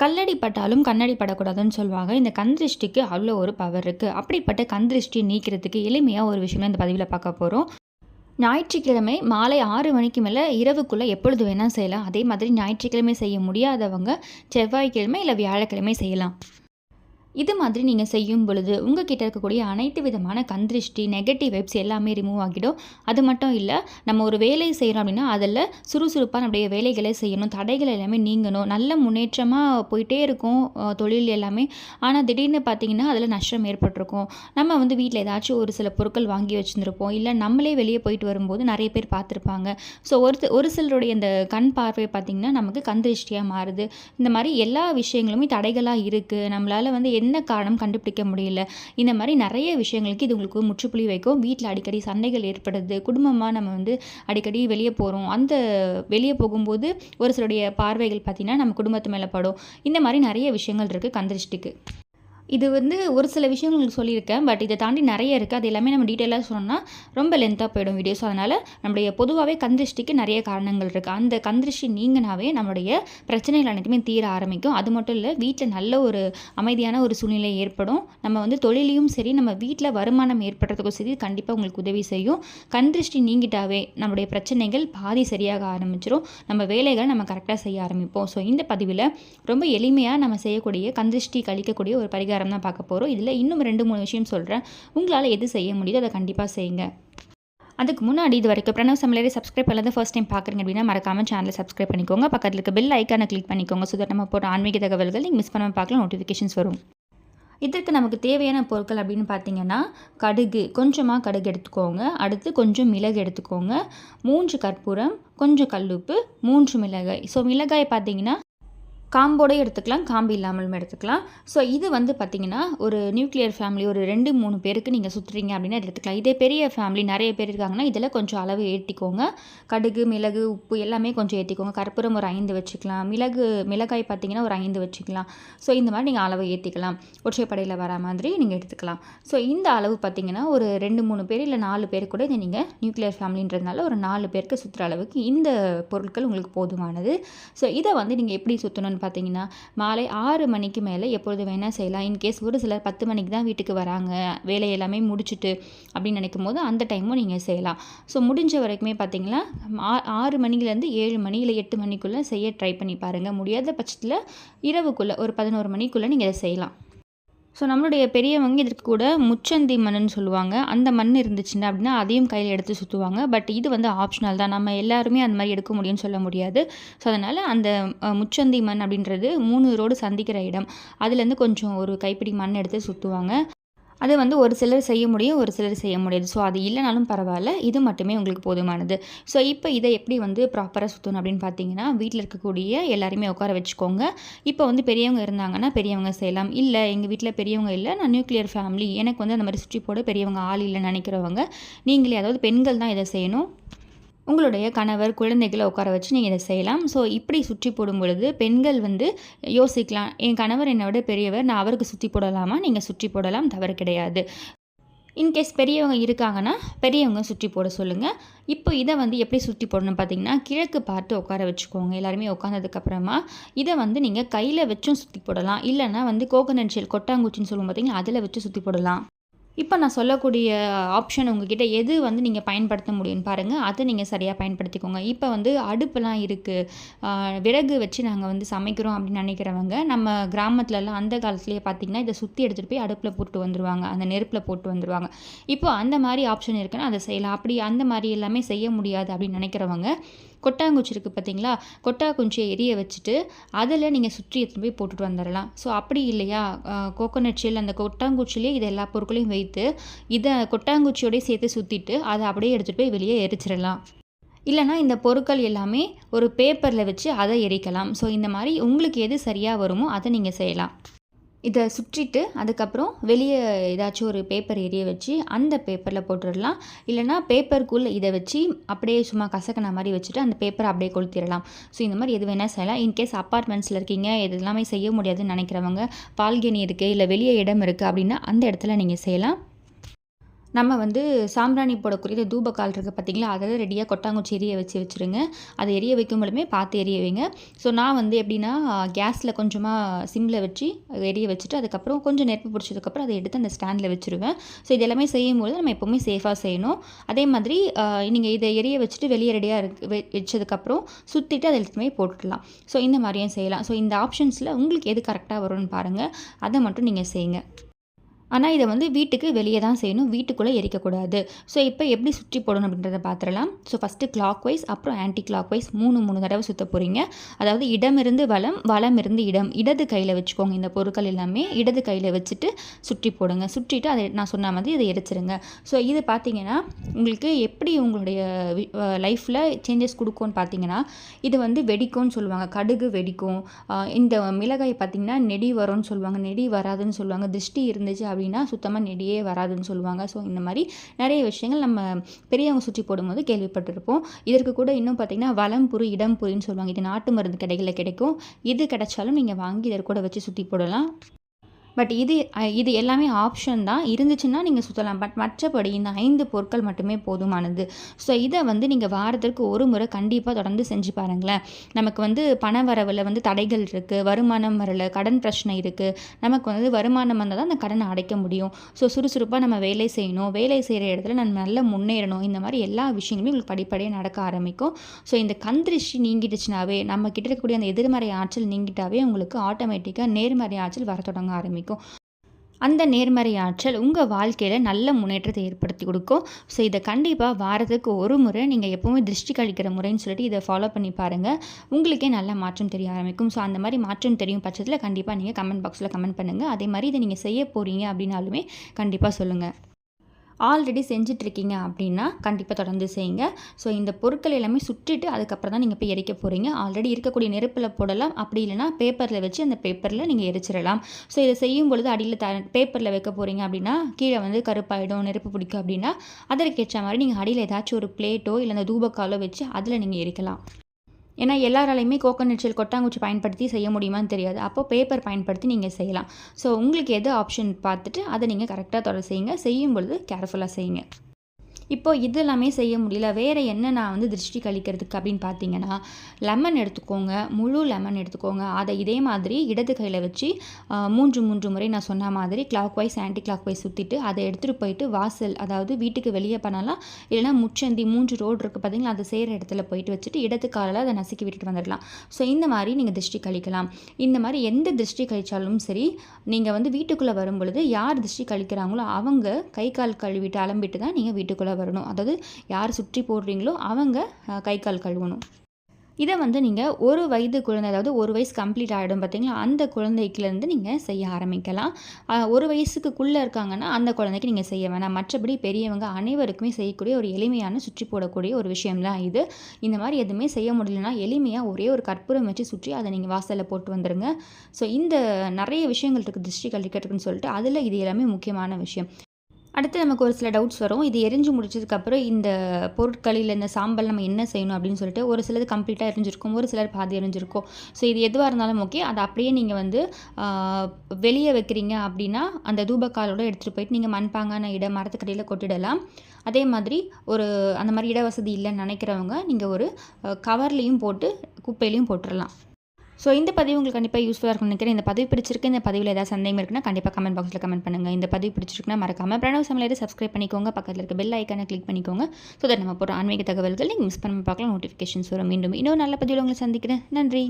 கல்லடி பட்டாலும் கண்ணடி படக்கூடாதுன்னு சொல்லுவாங்க இந்த கந்திருஷ்டிக்கு அவ்வளோ ஒரு பவர் இருக்குது அப்படிப்பட்ட கந்திருஷ்டி நீக்கிறதுக்கு எளிமையாக ஒரு விஷயம் இந்த பதிவில் பார்க்க போகிறோம் ஞாயிற்றுக்கிழமை மாலை ஆறு மணிக்கு மேலே இரவுக்குள்ளே எப்பொழுது வேணால் செய்யலாம். அதே மாதிரி ஞாயிற்றுக்கிழமை செய்ய முடியாதவங்க செவ்வாய்க்கிழமை இல்லை வியாழக்கிழமை செய்யலாம். இது மாதிரி நீங்கள் செய்யும் பொழுது உங்கள் கிட்ட இருக்கக்கூடிய அனைத்து விதமான கந்திருஷ்டி நெகட்டிவ் வைப்ஸ் எல்லாமே ரிமூவ் ஆகிடும். அது மட்டும் இல்லை நம்ம ஒரு வேலை செய்கிறோம் அப்படின்னா அதில் சுறுசுறுப்பாக நம்முடைய வேலைகளை செய்யணும் தடைகள் எல்லாமே நீங்கணும். நல்ல முன்னேற்றமாக போயிட்டே இருக்கும் தொழில் எல்லாமே. ஆனால் திடீர்னு பார்த்தீங்கன்னா அதில் நஷ்டம் ஏற்பட்டிருக்கும். நம்ம வந்து வீட்டில் ஏதாச்சும் ஒரு சில பொருட்கள் வாங்கி வச்சுருந்துருப்போம். இல்லை நம்மளே வெளியே போயிட்டு வரும்போது நிறைய பேர் பார்த்துருப்பாங்க ஸோ ஒரு ஒரு சிலருடைய இந்த கண் பார்வை பார்த்திங்கன்னா நமக்கு கந்திருஷ்டியாக மாறுது. இந்த மாதிரி எல்லா விஷயங்களுமே தடைகளாக இருக்குது நம்மளால் வந்து என்ன காரணம் கண்டுபிடிக்க முடியல? இந்த மாதிரி நிறைய விஷயங்களுக்கு இது உங்களுக்கு முற்றுப்புள்ளி வைக்கும். வீட்டில் அடிக்கடி சண்டைகள் ஏற்படுது. குடும்பமாக நம்ம வந்து அடிக்கடி வெளியே போகிறோம் அந்த வெளியே போகும்போது ஒரு சிலருடைய பார்வைகள் பார்த்திங்கன்னா நம்ம குடும்பத்து மேலே படும். இந்த மாதிரி நிறைய விஷயங்கள் இருக்குது கந்திருஷ்டிக்கு. இது வந்து ஒரு சில விஷயங்கள் உங்களுக்கு சொல்லியிருக்கேன் பட் இதை தாண்டி நிறைய இருக்குது அது எல்லாமே நம்ம டீட்டெயிலாக சொன்னோம்னா ரொம்ப லென்த்தாக போயிடும் வீடியோஸ் அதனால் நம்முடைய பொதுவாகவே கந்திருஷ்டிக்கு நிறைய காரணங்கள் இருக்குது அந்த கந்திருஷ்டி நீங்கினாவே நம்மளுடைய பிரச்சனைகள் அனைத்துமே தீர ஆரம்பிக்கும். அது மட்டும் இல்லை வீட்டில் நல்ல ஒரு அமைதியான ஒரு சூழ்நிலை ஏற்படும். நம்ம வந்து தொழிலையும் சரி நம்ம வீட்டில் வருமானம் ஏற்படுறதுக்கும் சரி கண்டிப்பாக உங்களுக்கு உதவி செய்யும். கந்திருஷ்டி நீங்கிட்டாவே நம்மளுடைய பிரச்சனைகள் பாதி சரியாக ஆரம்பிச்சிடும் நம்ம வேலைகளை நம்ம கரெக்டாக செய்ய ஆரம்பிப்போம். ஸோ இந்த பதிவில் ரொம்ப எளிமையாக நம்ம செய்யக்கூடிய கந்திருஷ்டி கழிக்கக்கூடிய ஒரு பரிகாரம் தான் பார்க்க போகிறோம் இதில் இன்னும் ரெண்டு மூணு விஷயம் சொல்கிறேன் உங்களால் எது செய்ய முடியுதோ அதை கண்டிப்பாக செய்யுங்க. அதுக்கு முன்னாடி இது வரைக்கும் பிரணவ் சமையலரை சப்ஸ்கிரைப் பண்ணாத ஃபர்ஸ்ட் டைம் பார்க்குறீங்க அப்படின்னா மறக்காமல் சேனலை சப்ஸ்கிரைப் பண்ணிக்கோங்க. பக்கத்தில் இருக்க பெல் ஐக்கானை கிளிக் பண்ணிக்கோங்க. ஸோ தட் நம்ம ஆன்மீக தகவல்கள் நீங்கள் மிஸ் பண்ணாமல் பார்க்கலாம் நோட்டிஃபிகேஷன்ஸ் வரும். இதற்கு நமக்கு தேவையான பொருட்கள் அப்படின்னு பார்த்தீங்கன்னா கடுகு. கொஞ்சமாக கடுகு எடுத்துக்கோங்க. அடுத்து கொஞ்சம் மிளகு எடுத்துக்கோங்க. மூன்று கற்பூரம் கொஞ்சம் கல்லுப்பு மூன்று மிளகாய். ஸோ மிளகாய் பார்த்தீங்கன்னா காம்போடையும் எடுத்துக்கலாம் காம்பு இல்லாமலும் எடுத்துக்கலாம். ஸோ இது வந்து பார்த்திங்கன்னா ஒரு நியூக்ளியர் ஃபேமிலி ஒரு ரெண்டு மூணு பேருக்கு நீங்கள் சுற்றுறீங்க அப்படின்னா எடுத்துக்கலாம். இதே பெரிய ஃபேமிலி நிறைய பேர் இருக்காங்கன்னா இதில் கொஞ்சம் அளவு ஏற்றிக்கோங்க கடுகு மிளகு உப்பு எல்லாமே கொஞ்சம் ஏற்றிக்கோங்க கற்பூரம் ஒரு ஐந்து வச்சுக்கலாம். மிளகு மிளகாய் பார்த்தீங்கன்னா ஒரு ஐந்து வச்சுக்கலாம். ஸோ இந்த மாதிரி நீங்கள் அளவு ஏற்றிக்கலாம் ஒற்றைப்படையில் வர மாதிரி நீங்கள் எடுத்துக்கலாம். ஸோ இந்த அளவு பார்த்தீங்கன்னா ஒரு ரெண்டு மூணு பேர் இல்லை நாலு பேர் கூட இதை நீங்கள் நியூக்ளியர் ஃபேமிலின்றதுனால ஒரு நாலு பேருக்கு சுற்றுற அளவுக்கு இந்த பொருட்கள் உங்களுக்கு போதுமானது. ஸோ இதை வந்து நீங்கள் எப்படி சுற்றணும் சுற்றணும்னு பார்த்தீங்கன்னா மாலை ஆறு மணிக்கு மேலே எப்பொழுது வேணால் செய்யலாம். இன்கேஸ் ஒரு சிலர் பத்து மணிக்கு தான் வீட்டுக்கு வராங்க வேலை எல்லாமே முடிச்சுட்டு அப்படின்னு நினைக்கும் போது அந்த டைமும் நீங்கள் செய்யலாம். ஸோ முடிஞ்ச வரைக்குமே பார்த்தீங்கன்னா ஆ- ஆறு மணிலேருந்து ஏழு மணி இல்லை எட்டு மணிக்குள்ளே செய்ய ட்ரை பண்ணி பாருங்கள் முடியாத பட்சத்தில் இரவுக்குள்ளே ஒரு பதினோரு மணிக்குள்ளே நீங்கள் இதை செய்யலாம். ஸோ நம்மளுடைய பெரியவங்க இதற்கு கூட முச்சந்தி மண்ணுன்னு சொல்லுவாங்க. அந்த மண் இருந்துச்சுன்னா அப்படின்னா அதையும் கையில் எடுத்து சுற்றுவாங்க பட் இது வந்து ஆப்ஷனல் தான். நம்ம எல்லாருமே அந்த மாதிரி எடுக்க முடியும்னு சொல்ல முடியாது. ஸோ அதனால் அந்த முச்சந்தி மண் அப்படின்றது மூணு ரோடு சந்திக்கிற இடம். அதுலேருந்து கொஞ்சம் ஒரு கைப்பிடி மண் எடுத்து சுற்றுவாங்க அது வந்து ஒரு சிலர் செய்ய முடியும் ஒரு சிலர் செய்ய முடியாது. ஸோ அது இல்லைனாலும் பரவாயில்ல. இது மட்டுமே உங்களுக்கு போதுமானது. ஸோ இப்போ இதை எப்படி வந்து ப்ராப்பராக சுற்றணும் அப்படின்னு பார்த்தீங்கன்னா வீட்டில் இருக்கக்கூடிய எல்லாருமே உட்கார வச்சுக்கோங்க. இப்போ வந்து பெரியவங்க இருந்தாங்கன்னா பெரியவங்க செய்யலாம். இல்லை எங்கள் வீட்டில் பெரியவங்க இல்லை நான் நியூக்ளியர் ஃபேமிலி எனக்கு வந்து அந்த மாதிரி சுற்றி போட பெரியவங்க ஆள் இல்லைன்னு நினைக்கிறவங்க நீங்களே அதாவது பெண்கள் தான் இதை செய்யணும். உங்களுடைய கணவர் குழந்தைகளை உட்கார வச்சு நீங்கள் இதை செய்யலாம். ஸோ இப்படி சுற்றி போடும் பொழுது பெண்கள் வந்து யோசிக்கலாம் என் கணவர் என்னை விட பெரியவர் நான் அவருக்கு சுற்றி போடலாமா? நீங்கள் சுற்றி போடலாம் தவறு கிடையாது. இன்கேஸ் பெரியவங்க இருக்காங்கன்னா பெரியவங்க சுற்றி போட சொல்லுங்கள் இப்போ இதை வந்து எப்படி சுற்றி போடணும் பார்த்தீங்கன்னா கிழக்கு பார்த்து உட்கார வச்சுக்கோங்க. எல்லாருமே உட்காந்ததுக்கப்புறமா இதை வந்து நீங்கள் கையில் வச்சும் சுற்றி போடலாம். இல்லைன்னா வந்து கோகனட் ஷெல் கொட்டாங்குச்சின்னு சொல்லுவோம் பார்த்தீங்கன்னா அதில் வச்சு சுற்றி போடலாம். இப்போ நான் சொல்லக்கூடிய ஆப்ஷன் உங்ககிட்ட எது வந்து நீங்கள் பயன்படுத்த முடியும்னு பாருங்கள் அதை நீங்கள் சரியாக பயன்படுத்திக்கோங்க. இப்போ வந்து அடுப்பெல்லாம் இருக்குது விறகு வச்சு நாங்கள் வந்து சமைக்கிறோம் அப்படின்னு நினைக்கிறவங்க நம்ம கிராமத்துலலாம் அந்த காலத்துலேயே பார்த்தீங்கன்னா இதை சுற்றி எடுத்துகிட்டு போய் அடுப்பில் போட்டு வந்துருவாங்க. அந்த நெருப்பில் போட்டு வந்துருவாங்க. இப்போ அந்த மாதிரி ஆப்ஷன் இருக்குன்னா அதை செய்யலாம். அப்படி அந்த மாதிரி எல்லாமே செய்ய முடியாது அப்படின்னு நினைக்கிறவங்க கொட்டாங்குச்சி இருக்குது பார்த்தீங்களா? கொட்டாங்குச்சியை எரிய வச்சுட்டு அதில் நீங்கள் சுற்றி எடுத்துட்டு போய் போட்டுட்டு வந்துடலாம். ஸோ அப்படி இல்லையா? கோகோனட் ஷெல் அந்த கொட்டாங்குச்சிலே இது எல்லா பொருட்களையும் வைத்து இதை கொட்டாங்குச்சியோடய சேர்த்து சுற்றிட்டு அதை அப்படியே எடுத்துகிட்டு போய் வெளியே எரிச்சிடலாம். இல்லைனா இந்த பொருட்கள் எல்லாமே ஒரு பேப்பரில் வச்சு அதை எரிக்கலாம். ஸோ இந்த மாதிரி உங்களுக்கு எது சரியாக வருமோ அதை நீங்கள் செய்யலாம். இதை சுற்றிட்டு அதுக்கப்புறம் வெளியே ஏதாச்சும் ஒரு பேப்பர் எரிய வச்சு அந்த பேப்பரில் போட்டுடலாம். இல்லைனா பேப்பருக்குள்ளே இதை வச்சு அப்படியே சும்மா கசக்கின மாதிரி வச்சுட்டு அந்த பேப்பரை அப்படியே கொளுத்திடலாம். ஸோ இந்த மாதிரி எது வேணால் செய்யலாம். இன்கேஸ் அப்பார்ட்மெண்ட்ஸில் இருக்கீங்க இது எல்லாமே செய்ய முடியாதுன்னு நினைக்கிறவங்க பால்கனி இருக்குது இல்லை வெளியே இடம் இருக்குது அப்படின்னா அந்த இடத்துல நீங்கள் செய்யலாம். நம்ம வந்து சாம்பிராணி போடக்கூடிய தூபக்கால் இருக்குது பார்த்தீங்களா அதில் ரெடியாக கொட்டாங்குச்சி எரிய வச்சு வச்சுருங்க. அதை எரிய வைக்கும்போதுமே பார்த்து எரிய வைங்க. ஸோ நான் வந்து எப்படின்னா கேஸில் கொஞ்சமாக சிம்மில் வச்சு எரிய வச்சுட்டு அதுக்கப்புறம் கொஞ்சம் நெருப்பு பிடிச்சதுக்கப்புறம் அதை எடுத்து அந்த ஸ்டாண்டில் வச்சுருவேன். ஸோ இது எல்லாமே செய்யும்போது நம்ம எப்போவுமே சேஃபாக செய்யணும். அதே மாதிரி நீங்கள் இதை எரிய வச்சுட்டு வெளியே ரெடியாக இருக்கு வச்சதுக்கப்புறம் சுற்றிட்டு அதை எடுத்துமே போட்டுடலாம். ஸோ இந்த மாதிரியும் செய்யலாம். ஸோ இந்த ஆப்ஷன்ஸில் உங்களுக்கு எது கரெக்டாக வரும்னு பாருங்கள் அதை மட்டும் நீங்கள் செய்யுங்க. ஆனால் இதை வந்து வீட்டுக்கு வெளியே தான் செய்யணும். வீட்டுக்குள்ளே எரிக்கக்கூடாது. ஸோ இப்போ எப்படி சுற்றி போடணும் அப்படின்றத பார்த்துடலாம். ஸோ ஃபஸ்ட்டு கிளாக் வைஸ் அப்புறம் ஆன்டி கிளாக் வைஸ் மூணு மூணு தடவை சுற்ற போகிறீங்க அதாவது இடமிருந்து வளம் வளம் இருந்து இடம். இடது கையில் வச்சுக்கோங்க. இந்த பொருட்கள் எல்லாமே இடது கையில் வச்சுட்டு சுற்றி போடுங்க. சுற்றிட்டு அதை நான் சொன்ன மாதிரி இதை எரிச்சிருங்க. ஸோ இது பார்த்தீங்கன்னா உங்களுக்கு எப்படி உங்களுடைய லைஃப்பில் சேஞ்சஸ் கொடுக்கும்னு பார்த்தீங்கன்னா இது வந்து வெடிக்கும்னு சொல்லுவாங்க. கடுகு வெடிக்கும். இந்த மிளகாய் பார்த்திங்கன்னா நெடி வரும்னு சொல்லுவாங்க. நெடி வராதுன்னு சொல்லுவாங்க. திருஷ்டி இருந்துச்சு அப்படின்னா சுத்தமாக நெடியே வராதுன்னு சொல்லுவாங்க. ஸோ இந்த மாதிரி நிறைய விஷயங்கள் நம்ம பெரியவங்க சுற்றி போடும்போது கேள்விப்பட்டிருப்போம். இதற்கு கூட இன்னும் பார்த்திங்கன்னா இடம் இடம்புரின்னு சொல்லுவாங்க. இது நாட்டு மருந்து கடைகளில் கிடைக்கும். இது கிடைச்சாலும் நீங்கள் வாங்கி இதற்கு கூட வச்சு சுற்றி போடலாம். பட் இது இது எல்லாமே ஆப்ஷன் தான். இருந்துச்சுன்னா நீங்கள் சுற்றலாம் பட் மற்றபடி இந்த ஐந்து பொருட்கள் மட்டுமே போதுமானது. ஸோ இதை வந்து நீங்கள் வாரத்திற்கு ஒரு முறை கண்டிப்பாக தொடர்ந்து செஞ்சு பாருங்களேன். நமக்கு வந்து பண வரவில் வந்து தடைகள் இருக்குது வருமானம் வரல. கடன் பிரச்சனை இருக்குது நமக்கு வந்து வருமானம் வந்தால் தான் அந்த கடனை அடைக்க முடியும். ஸோ சுறுசுறுப்பாக நம்ம வேலை செய்யணும். வேலை செய்கிற இடத்துல நம்ம நல்லா முன்னேறணும். இந்த மாதிரி எல்லா விஷயங்களும் உங்களுக்கு படிப்படியாக நடக்க ஆரம்பிக்கும். ஸோ இந்த கந்திருஷ்டி நீங்கிடுச்சுனாவே நம்ம கிட்ட இருக்கக்கூடிய அந்த எதிர்மறை ஆற்றல் நீங்கிட்டாவே உங்களுக்கு ஆட்டோமேட்டிக்காக நேர்மறை ஆற்றல் வர தொடங்க ஆரம்பிக்கும். ஆரம்பிக்கும் அந்த நேர்மறை ஆற்றல் உங்கள் வாழ்க்கையில் நல்ல முன்னேற்றத்தை ஏற்படுத்தி கொடுக்கும். ஸோ இதை கண்டிப்பாக வாரத்துக்கு ஒரு முறை நீங்கள் எப்போவுமே திருஷ்டி கழிக்கிற முறைன்னு சொல்லிட்டு இதை ஃபாலோ பண்ணி பாருங்கள் உங்களுக்கே நல்ல மாற்றம் தெரிய ஆரம்பிக்கும். ஸோ அந்த மாதிரி மாற்றம் தெரியும் பட்சத்தில் கண்டிப்பாக நீங்கள் கமெண்ட் பாக்ஸில் கமெண்ட் பண்ணுங்கள் அதே மாதிரி இதை நீங்கள் செய்ய போகிறீங்க அப்படின்னாலுமே கண்டிப்பாக சொல்லுங்கள் ஆல்ரெடி செஞ்சிட்ருக்கீங்க அப்படின்னா கண்டிப்பாக தொடர்ந்து செய்யுங்க. ஸோ இந்த பொருட்கள் எல்லாமே சுற்றிட்டு அதுக்கப்புறம் தான் நீங்கள் போய் எரிக்க போகிறீங்க ஆல்ரெடி இருக்கக்கூடிய நெருப்பில் போடலாம். அப்படி இல்லைனா பேப்பரில் வச்சு அந்த பேப்பரில் நீங்கள் எரிச்சிடலாம். ஸோ இதை செய்யும் பொழுது அடியில் த பேப்பரில் வைக்க போகிறீங்க அப்படின்னா கீழே வந்து கருப்பாயிடும் நெருப்பு பிடிக்கும் அப்படின்னா அதற்கேற்ற மாதிரி நீங்கள் அடியில் ஏதாச்சும் ஒரு பிளேட்டோ இல்லை அந்த தூபக்காலோ வச்சு அதில் நீங்கள் எரிக்கலாம். ஏன்னா எல்லாராலையுமே கோகோனட் ஷெல் கொட்டாங்குச்சி பயன்படுத்தி செய்ய முடியுமான்னு தெரியாது. அப்போ பேப்பர் பயன்படுத்தி நீங்கள் செய்யலாம். ஸோ உங்களுக்கு எது ஆப்ஷன் பார்த்துட்டு அதை நீங்கள் கரெக்டாக தொடர் செய்யுங்க. செய்யும் பொழுது கேர்ஃபுல்லாக செய்யுங்க. இப்போது இது எல்லாமே செய்ய முடியல. வேறு என்ன நான் வந்து திருஷ்டி கழிக்கிறதுக்கு அப்படின்னு பார்த்தீங்கன்னா லெமன் எடுத்துக்கோங்க. முழு லெமன் எடுத்துக்கோங்க. அதை இதே மாதிரி இடது கையில் வச்சு மூன்று மூன்று முறை நான் சொன்ன மாதிரி clockwise anticlockwise சுற்றிட்டு அதை எடுத்துகிட்டு போயிட்டு வாசல் அதாவது வீட்டுக்கு வெளியே பண்ணலாம். இல்லைனா முச்சந்தி மூன்று ரோடு இருக்குது பார்த்தீங்களா அதை செய்கிற இடத்துல போயிட்டு வச்சுட்டு இடது காலில் அதை நசுக்கி விட்டுட்டு வந்துடலாம். ஸோ இந்த மாதிரி நீங்கள் திருஷ்டி கழிக்கலாம். இந்த மாதிரி எந்த திருஷ்டி கழிச்சாலும் சரி நீங்கள் வந்து வீட்டுக்குள்ளே வரும் பொழுது யார் திருஷ்டி கழிக்கிறாங்களோ அவங்க கை கால் கழுவிட்டு அலம்பிட்டு தான் நீங்கள் வீட்டுக்குள்ளே வரணும். அதாவது யார் சுற்றி போடுறீங்களோ அவங்க கை கால் கழுவணும். இதை வந்து நீங்கள் ஒரு வயது குழந்தை அதாவது ஒரு வயசு கம்ப்ளீட் ஆகிடும் பார்த்தீங்களா? அந்த குழந்தைக்குலேருந்து நீங்கள் செய்ய ஆரம்பிக்கலாம். ஒரு வயசுக்குள்ளே இருக்காங்கன்னா அந்த குழந்தைக்கு நீங்கள் செய்ய வேணாம். மற்றபடி பெரியவங்க அனைவருக்குமே செய்யக்கூடிய ஒரு எளிமையான சுற்றி போடக்கூடிய ஒரு விஷயம் தான் இது. இந்த மாதிரி எதுவுமே செய்ய முடியலன்னா எளிமையாக ஒரே ஒரு கற்பூரம் வச்சு சுற்றி அதை நீங்கள் வாசலில் போட்டு வந்துடுங்க ஸோ இந்த நிறைய விஷயங்கள் இருக்குது திருஷ்டி கழிக்கிறதுக்குன்னு சொல்லிட்டு அதில் இது எல்லாமே முக்கியமான விஷயம். அடுத்து நமக்கு ஒரு சில டவுட்ஸ் வரும். இது எரிஞ்சு முடிச்சதுக்கப்புறம் இந்த பொருட்களில் இந்த சாம்பல் நம்ம என்ன செய்யணும் அப்படின்னு சொல்லிட்டு ஒரு சிலது கம்ப்ளீட்டாக எரிஞ்சிருக்கும். ஒரு சிலர் பாதி எரிஞ்சிருக்கும். ஸோ இது எதுவாக இருந்தாலும் ஓகே அதை அப்படியே நீங்கள் வந்து வெளியே வைக்கிறீங்க அப்படின்னா அந்த தூபக்காலோட எடுத்துகிட்டு போயிட்டு நீங்கள் மண்பாங்கான இடம் மரத்துக்கடியில் கொட்டிடலாம். அதே மாதிரி ஒரு அந்த மாதிரி இட வசதி இல்லைன்னு நினைக்கிறவங்க நீங்கள் ஒரு கவர்லேயும் போட்டு குப்பையிலையும் போட்டுடலாம் ஸோ இந்த பதிவு உங்களுக்கு கண்டிப்பாக யூஸ்ஃபுல்லாக இருக்கும்னு நினைக்கிறேன். இந்த பதிவு பிடிச்சிருக்கு இந்த பதிவில் ஏதாவது சந்தேகம் இருக்குன்னா கண்டிப்பாக கமெண்ட் பாக்ஸில் கமெண்ட் பண்ணுங்கள் இந்த பதிவு பிடிச்சிருக்குன்னா மறக்காமல் பிரணவ் சமையலை சப்ஸ்கிரைப் பண்ணிக்கோங்க. பக்கத்தில் இருக்க பெல் ஐக்கானை கிளிக் பண்ணிக்கோங்க. ஸோ தட் நம்ம போகிற ஆன்மீக தகவல்கள் நீங்கள் மிஸ் பண்ண பார்க்கலாம். நோட்டிஃபிகேஷன்ஸ் வரும். மீண்டும் இன்னொரு நல்ல பதிவில் உங்களை சந்திக்கிறேன். நன்றி.